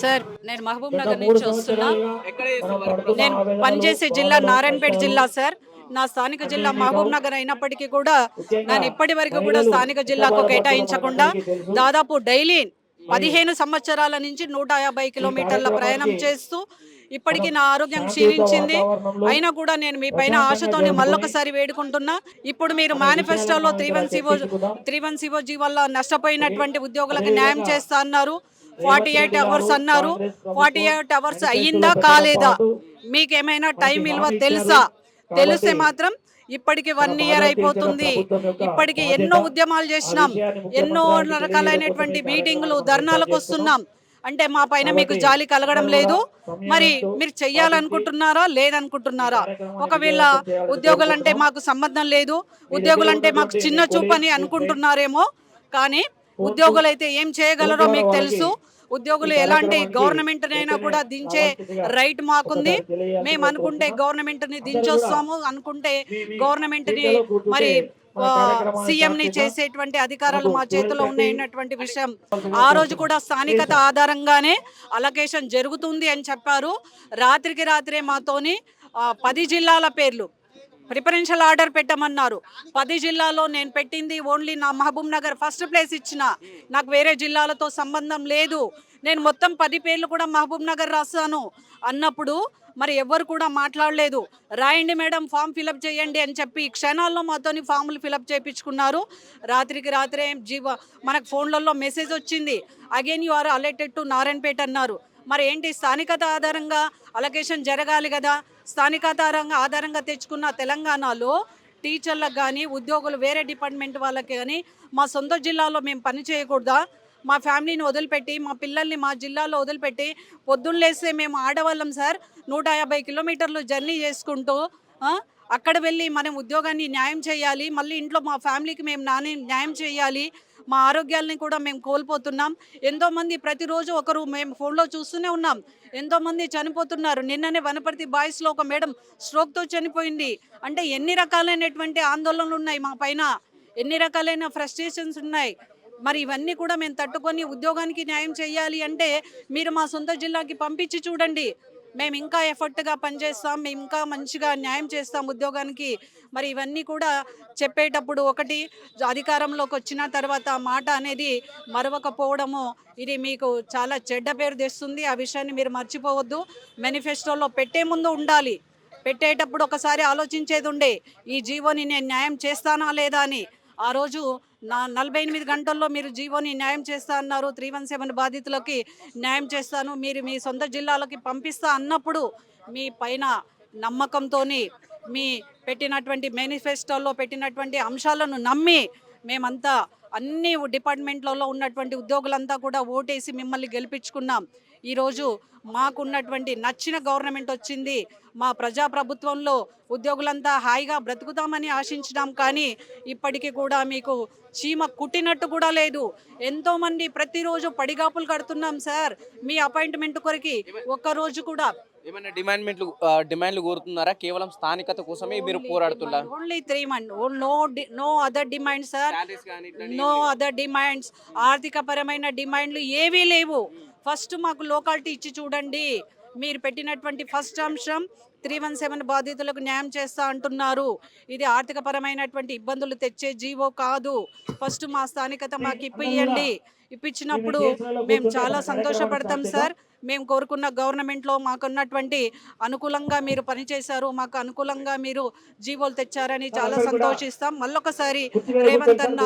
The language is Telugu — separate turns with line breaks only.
సార్ నేను మహబూబ్ నగర్ నుంచి వస్తున్నా. నేను పనిచేసే జిల్లా నారాయణపేట జిల్లా సార్. నా స్థానిక జిల్లా మహబూబ్ నగర్ అయినప్పటికీ కూడా నేను ఇప్పటి వరకు కూడా స్థానిక జిల్లాకు కేటాయించకుండా దాదాపు డైలీ పదిహేను సంవత్సరాల నుంచి నూట యాభై కిలోమీటర్ల ప్రయాణం చేస్తూ ఇప్పటికీ నా ఆరోగ్యం క్షీణించింది. అయినా కూడా నేను మీ పైన ఆశతోని మళ్ళొకసారి వేడుకుంటున్నా. ఇప్పుడు మీరు మేనిఫెస్టోలో three one CO three one సివోజీ వల్ల నష్టపోయినటువంటి ఉద్యోగులకు న్యాయం చేస్తా అన్నారు. ఫార్టీ ఎయిట్ అవర్స్ అన్నారు. ఫార్టీ ఎయిట్ అవర్స్ అయ్యిందా కాలేదా? మీకేమైనా టైం విలువ తెలుసా? తెలిస్తే మాత్రం ఇప్పటికి వన్ ఇయర్ అయిపోతుంది. ఇప్పటికి ఎన్నో ఉద్యమాలు చేసినాం. ఎన్నో రకాలైనటువంటి మీటింగులు ధర్నాలకు వస్తున్నాం. అంటే మా పైన మీకు జాలి కలగడం లేదు. మరి మీరు చెయ్యాలనుకుంటున్నారా? లేదనుకుంటున్నారా? ఒకవేళ ఉద్యోగులంటే మాకు సంబంధం లేదు. ఉద్యోగులంటే మాకు చిన్న చూపు అని అనుకుంటున్నారేమో. కానీ ఉద్యోగులు అయితే ఏం చేయగలరో మీకు తెలుసు. ఉద్యోగులు ఎలాంటి గవర్నమెంట్ అయినా కూడా దించే రైట్ మాకుంది. మేము అనుకుంటే గవర్నమెంట్ని దించొస్తాము. అనుకుంటే గవర్నమెంట్ని మరి సీఎం ని చేసేటువంటి అధికారాలు మా చేతిలో ఉన్నాయన్నటువంటి విషయం. ఆ రోజు కూడా స్థానికత ఆధారంగానే అలకేషన్ జరుగుతుంది అని చెప్పారు. రాత్రికి రాత్రే మాతోని పది జిల్లాల పేర్లు ప్రిఫరెన్షియల్ ఆర్డర్ పెట్టమన్నారు. పది జిల్లాలో నేను పెట్టింది ఓన్లీ నా మహబూబ్ నగర్ ఫస్ట్ ప్లేస్ ఇచ్చిన. నాకు వేరే జిల్లాలతో సంబంధం లేదు. నేను మొత్తం పది పేర్లు కూడా మహబూబ్ నగర్ రాస్తాను అన్నప్పుడు మరి ఎవ్వరు కూడా మాట్లాడలేదు. రాయండి మేడం ఫామ్ ఫిలప్ చేయండి అని చెప్పి క్షణాల్లో మాతోని ఫామ్లు ఫిలప్ చేయించుకున్నారు. రాత్రికి రాత్రే జీవ మనకు ఫోన్లలో మెసేజ్ వచ్చింది. Again you are alerted to Narayanpet అన్నారు. మరి ఏంటి స్థానికత ఆధారంగా అలొకేషన్ జరగాలి కదా? స్థానికత ఆధారంగా తెచ్చుకున్న తెలంగాణలో టీచర్లకు కానీ ఉద్యోగులు వేరే డిపార్ట్మెంట్ వాళ్ళకి కానీ మా సొంత జిల్లాలో మేము పని చేయకూడదా? మా ఫ్యామిలీని వదిలిపెట్టి మా పిల్లల్ని మా జిల్లాలో వదిలిపెట్టి పొద్దున్నలేస్తే మేము ఆడవాళ్ళం సార్. నూట యాభై కిలోమీటర్లు జర్నీ చేసుకుంటూ అక్కడ వెళ్ళి మనం ఉద్యోగాన్ని న్యాయం చేయాలి. మళ్ళీ ఇంట్లో మా ఫ్యామిలీకి మేము నాని న్యాయం చేయాలి. మా ఆరోగ్యాలని కూడా మేము కోల్పోతున్నాం. ఎంతోమంది ప్రతిరోజు ఒకరు మేము ఫోన్లో చూస్తూనే ఉన్నాం. ఎంతోమంది చనిపోతున్నారు. నిన్ననే వనపర్తి బాయ్స్లో ఒక మేడం స్ట్రోక్తో చనిపోయింది. అంటే ఎన్ని రకాలైనటువంటి ఆందోళనలు ఉన్నాయి మా పైన? ఎన్ని రకాలైన ఫ్రస్ట్రేషన్స్ ఉన్నాయి? మరి ఇవన్నీ కూడా మేము తట్టుకొని ఉద్యోగానికి న్యాయం చేయాలి అంటే మీరు మా సొంత జిల్లాకి పంపించి చూడండి. మేము ఇంకా ఎఫర్ట్గా పనిచేస్తాం మేము ఇంకా మంచిగా న్యాయం చేస్తాం ఉద్యోగానికి. మరి ఇవన్నీ కూడా చెప్పేటప్పుడు ఒకటి అధికారంలోకి వచ్చిన తర్వాత మాట అనేది మరవకపోవడము ఇది మీకు చాలా చెడ్డ పేరు తెస్తుంది. ఆ విషయాన్ని మీరు మర్చిపోవద్దు. మేనిఫెస్టోలో పెట్టే ముందు ఉండాలి. పెట్టేటప్పుడు ఒకసారి ఆలోచించేది ఉండే ఈ జీవోని నేను న్యాయం చేస్తానా లేదా అని. ఆ రోజు నా నలభై ఎనిమిది గంటల్లో మీరు జీవోని న్యాయం చేస్తా అన్నారు. త్రీ వన్ సెవెన్ బాధితులకి న్యాయం చేస్తాను. మీరు మీ సొంత జిల్లాలకి పంపిస్తా అన్నప్పుడు మీ పైన నమ్మకంతో మీ పెట్టినటువంటి మేనిఫెస్టోలో పెట్టినటువంటి అంశాలను నమ్మి మేమంతా అన్ని డిపార్ట్మెంట్లలో ఉన్నటువంటి ఉద్యోగులంతా కూడా ఓటేసి మిమ్మల్ని గెలిపించుకున్నాం. ఈరోజు మాకున్నటువంటి నచ్చిన గవర్నమెంట్ వచ్చింది. మా ప్రజాప్రభుత్వంలో ఉద్యోగులంతా హాయిగా బ్రతుకుతామని ఆశించినాం కానీ ఇప్పటికీ కూడా మీకు చీమ కుట్టినట్టు కూడా లేదు. ఎంతోమంది ప్రతిరోజు పడిగాపులు కడుతున్నాం సార్. మీ అపాయింట్మెంట్ కొరికి ఒక్కరోజు కూడా
ఏమైనా డిమాండ్మెంట్లు డిమాండ్లు కోరుతున్నారా? కేవలం స్థానికత కోసమే మీరు పోరాడుతున్నారు
only three month no no other demand sir no other demands ఆర్థిక పరమైన డిమాండ్లు ఏవీ లేవు. ఫస్ట్ మాకు లోకాలిటీ ఇచ్చి చూడండి. మీరు పెట్టినటువంటి ఫస్ట్ అంశం త్రీ వన్ సెవెన్ బాధితులకు న్యాయం చేస్తా అంటున్నారు. ఇది ఆర్థిక పరమైనటువంటి ఇబ్బందులు తెచ్చే జీవో కాదు. ఫస్ట్ మా స్థానికత మాకు ఇప్పియండి. ఇప్పించినప్పుడు మేము చాలా సంతోషపడతాం సార్. మేము కోరుకున్న గవర్నమెంట్లో మాకున్నటువంటి అనుకూలంగా మీరు పనిచేశారు. మాకు అనుకూలంగా మీరు జీవోలు తెచ్చారని చాలా సంతోషిస్తాం. మళ్ళొకసారి రేవంత్ అన్న